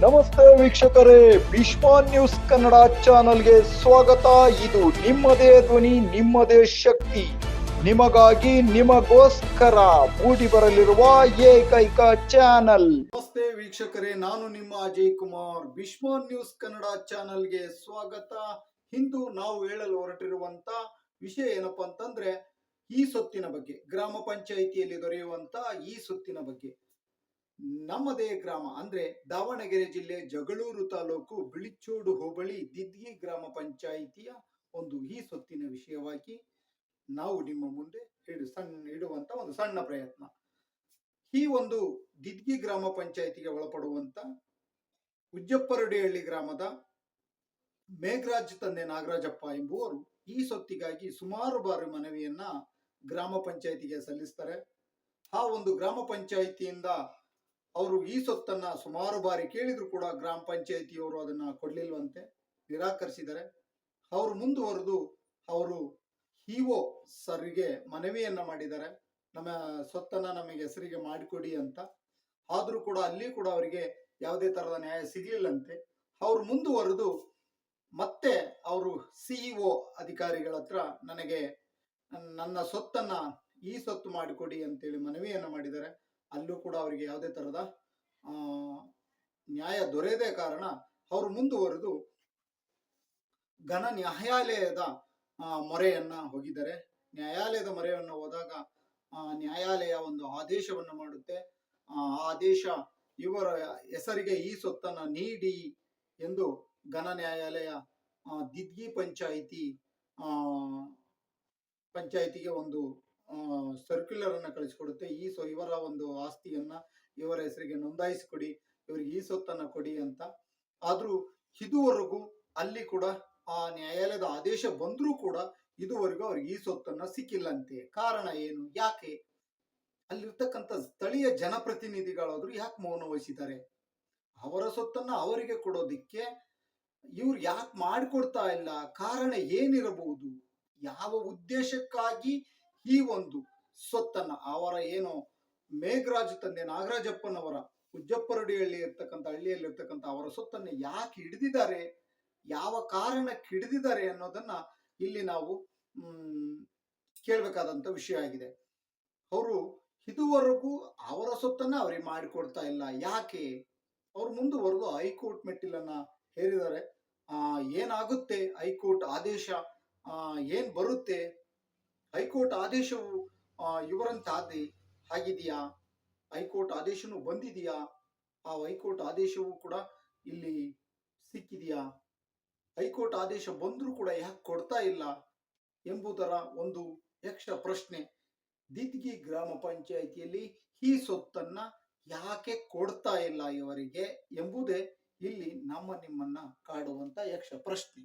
ನಮಸ್ತೆ ವೀಕ್ಷಕರೇ ಭೀಷ್ಮ ನ್ಯೂಸ್ ಕನ್ನಡ ಚಾನಲ್ಗೆ ಸ್ವಾಗತ. ಇದು ನಿಮ್ಮದೇ ಧ್ವನಿ, ನಿಮ್ಮದೇ ಶಕ್ತಿ. ನಿಮಗಾಗಿ ನಿಮಗೋಸ್ಕರ ಮೂಡಿ ಬರಲಿರುವ ಏಕೈಕ ಚಾನಲ್. ನಮಸ್ತೆ ವೀಕ್ಷಕರೇ, ನಾನು ನಿಮ್ಮ ಅಜಯ್ ಕುಮಾರ್. ಭೀಷ್ಮ ನ್ಯೂಸ್ ಕನ್ನಡ ಚಾನಲ್ಗೆ ಸ್ವಾಗತ. ಇಂದು ನಾವು ಹೇಳಲು ಹೊರಟಿರುವಂತ ವಿಷಯ ಏನಪ್ಪಾ ಅಂತಂದ್ರೆ, ಈ ಸೊತ್ತಿನ ಬಗ್ಗೆ, ಗ್ರಾಮ ಪಂಚಾಯಿತಿಯಲ್ಲಿ ದೊರೆಯುವಂತ ಈ ಸೊತ್ತಿನ ಬಗ್ಗೆ. ನಮ್ಮದೇ ಗ್ರಾಮ ಅಂದ್ರೆ ದಾವಣಗೆರೆ ಜಿಲ್ಲೆ ಜಗಳೂರು ತಾಲೂಕು ಬಿಳಿಚೋಡು ಹೋಬಳಿ ದಿದ್ಗಿ ಗ್ರಾಮ ಪಂಚಾಯಿತಿಯ ಒಂದು ಈ ಸೊತ್ತಿನ ವಿಷಯವಾಗಿ ನಾವು ನಿಮ್ಮ ಮುಂದೆ ಇಡು ಸಣ್ಣ ಇಡುವಂತ ಒಂದು ಸಣ್ಣ ಪ್ರಯತ್ನ. ಈ ಒಂದು ದಿದ್ಗಿ ಗ್ರಾಮ ಪಂಚಾಯಿತಿಗೆ ಒಳಪಡುವಂತ ಉಜ್ಜಪ್ಪರಡಿಹಳ್ಳಿ ಗ್ರಾಮದ ಮೇಘರಾಜ್ ತಂದೆ ನಾಗರಾಜಪ್ಪ ಎಂಬುವರು ಈ ಸೊತ್ತಿಗಾಗಿ ಸುಮಾರು ಬಾರಿ ಮನವಿಯನ್ನ ಗ್ರಾಮ ಪಂಚಾಯಿತಿಗೆ ಸಲ್ಲಿಸ್ತಾರೆ. ಆ ಒಂದು ಗ್ರಾಮ ಪಂಚಾಯಿತಿಯಿಂದ ಅವರು ಈ ಸೊತ್ತನ್ನ ಸುಮಾರು ಬಾರಿ ಕೇಳಿದ್ರು ಕೂಡ ಗ್ರಾಮ ಪಂಚಾಯಿತಿಯವರು ಅದನ್ನ ಕೊಡ್ಲಿಲ್ವಂತೆ, ನಿರಾಕರಿಸಿದ್ದಾರೆ. ಅವರು ಮುಂದುವರೆದು ಅವರು ಇಒ ಸರ್ಗೆ ಮನವಿಯನ್ನ ಮಾಡಿದ್ದಾರೆ. ನಮ್ಮ ಸೊತ್ತನ್ನ ನಮಗೆ ಹೆಸರಿಗೆ ಮಾಡಿಕೊಡಿ ಅಂತ. ಆದ್ರೂ ಕೂಡ ಅಲ್ಲಿ ಕೂಡ ಅವರಿಗೆ ಯಾವುದೇ ತರಹದ ನ್ಯಾಯ ಸಿಗಲಿಲ್ಲಂತೆ. ಅವ್ರು ಮುಂದುವರೆದು ಮತ್ತೆ ಅವರು ಸಿಇಒ ಅಧಿಕಾರಿಗಳ ಹತ್ರ ನನಗೆ ನನ್ನ ಸೊತ್ತನ್ನ ಈ ಸೊತ್ತು ಮಾಡಿಕೊಡಿ ಅಂತೇಳಿ ಮನವಿಯನ್ನ ಮಾಡಿದ್ದಾರೆ. ಅಲ್ಲೂ ಕೂಡ ಅವರಿಗೆ ಯಾವುದೇ ತರಹದ ನ್ಯಾಯ ದೊರೆಯದೇ ಕಾರಣ ಅವರು ಮುಂದುವರೆದು ಘನ ನ್ಯಾಯಾಲಯದ ಮೊರೆಯನ್ನ ಹೋಗಿದ್ದಾರೆ. ನ್ಯಾಯಾಲಯದ ಮೊರೆಯನ್ನು ಹೋದಾಗ ನ್ಯಾಯಾಲಯ ಒಂದು ಆದೇಶವನ್ನು ಮಾಡುತ್ತೆ. ಆ ಆದೇಶ ಇವರ ಹೆಸರಿಗೆ ಈ ಸೊತ್ತನ್ನ ನೀಡಿ ಎಂದು ಘನ ನ್ಯಾಯಾಲಯ ದಿದ್ಗಿ ಪಂಚಾಯಿತಿ, ಆ, ಪಂಚಾಯಿತಿಗೆ ಒಂದು ಸರ್ಕ್ಯುಲರ್ ಅನ್ನ ಕಳಿಸ್ಕೊಡುತ್ತೆ. ಈ ಸೊ, ಇವರ ಒಂದು ಆಸ್ತಿಯನ್ನ ಇವರ ಹೆಸರಿಗೆ ನೋಂದಾಯಿಸಿಕೊಡಿ, ಇವರಿಗೆ ಈ ಸೊತ್ತನ್ನ ಕೊಡಿ ಅಂತ. ಆದ್ರೂ ಇದುವರೆಗೂ ಅಲ್ಲಿ ಕೂಡ ಆ ನ್ಯಾಯಾಲಯದ ಆದೇಶ ಬಂದ್ರೂ ಕೂಡ ಇದುವರೆಗೂ ಅವ್ರಿಗೆ ಈ ಸೊತ್ತನ್ನ ಸಿಕ್ಕಿಲ್ಲಂತೆ. ಕಾರಣ ಏನು? ಯಾಕೆ? ಅಲ್ಲಿರ್ತಕ್ಕಂಥ ಸ್ಥಳೀಯ ಜನಪ್ರತಿನಿಧಿಗಳಾದ್ರು ಯಾಕೆ ಮೌನ ವಹಿಸಿದ್ದಾರೆ? ಅವರ ಸೊತ್ತನ್ನ ಅವರಿಗೆ ಕೊಡೋದಿಕ್ಕೆ ಇವ್ರು ಯಾಕೆ ಮಾಡಿಕೊಡ್ತಾ ಇಲ್ಲ? ಕಾರಣ ಏನಿರಬಹುದು? ಯಾವ ಉದ್ದೇಶಕ್ಕಾಗಿ ಈ ಒಂದು ಸ್ವತ್ತನ್ನ ಅವರ ಏನು ಮೇಘರಾಜ್ ತಂದೆ ನಾಗರಾಜಪ್ಪನವರ ಉಜ್ಜಪ್ಪರಡಿಯಲ್ಲಿ ಇರ್ತಕ್ಕಂಥ, ಹಳ್ಳಿಯಲ್ಲಿ ಇರ್ತಕ್ಕಂಥ ಅವರ ಸೊತ್ತನ್ನ ಯಾಕೆ ಹಿಡಿದಿದ್ದಾರೆ, ಯಾವ ಕಾರಣಕ್ಕೆ ಹಿಡಿದಿದ್ದಾರೆ ಅನ್ನೋದನ್ನ ಇಲ್ಲಿ ನಾವು ಕೇಳ್ಬೇಕಾದಂತ ವಿಷಯ ಆಗಿದೆ. ಅವರು ಇದುವರೆಗೂ ಅವರ ಸೊತ್ತನ್ನ ಅವ್ರಿಗೆ ಮಾಡಿಕೊಡ್ತಾ ಇಲ್ಲ. ಯಾಕೆ? ಅವ್ರು ಮುಂದುವರೆದು ಹೈಕೋರ್ಟ್ ಮೆಟ್ಟಿಲನ್ನ ಹೇರಿದ್ದಾರೆ. ಏನಾಗುತ್ತೆ? ಹೈಕೋರ್ಟ್ ಆದೇಶ ಏನ್ ಬರುತ್ತೆ? ಹೈಕೋರ್ಟ್ ಆದೇಶವು ಆ, ಇವರಂತಾದೆ ಆಗಿದೆಯಾ? ಹೈಕೋರ್ಟ್ ಆದೇಶನು ಬಂದಿದೆಯಾ? ಆ ಹೈಕೋರ್ಟ್ ಆದೇಶವು ಕೂಡ ಇಲ್ಲಿ ಸಿಕ್ಕಿದೆಯಾ? ಹೈಕೋರ್ಟ್ ಆದೇಶ ಬಂದರೂ ಕೂಡ ಯಾಕೆ ಕೊಡ್ತಾ ಇಲ್ಲ ಎಂಬುದರ ಒಂದು ಯಕ್ಷ ಪ್ರಶ್ನೆ. ದಿದ್ಗಿ ಗ್ರಾಮ ಪಂಚಾಯಿತಿಯಲ್ಲಿ ಈ ಸೊತ್ತನ್ನ ಯಾಕೆ ಕೊಡ್ತಾ ಇಲ್ಲ ಇವರಿಗೆ ಎಂಬುದೇ ಇಲ್ಲಿ ನಮ್ಮ ನಿಮ್ಮನ್ನ ಕಾಡುವಂತ ಯಕ್ಷ ಪ್ರಶ್ನೆ.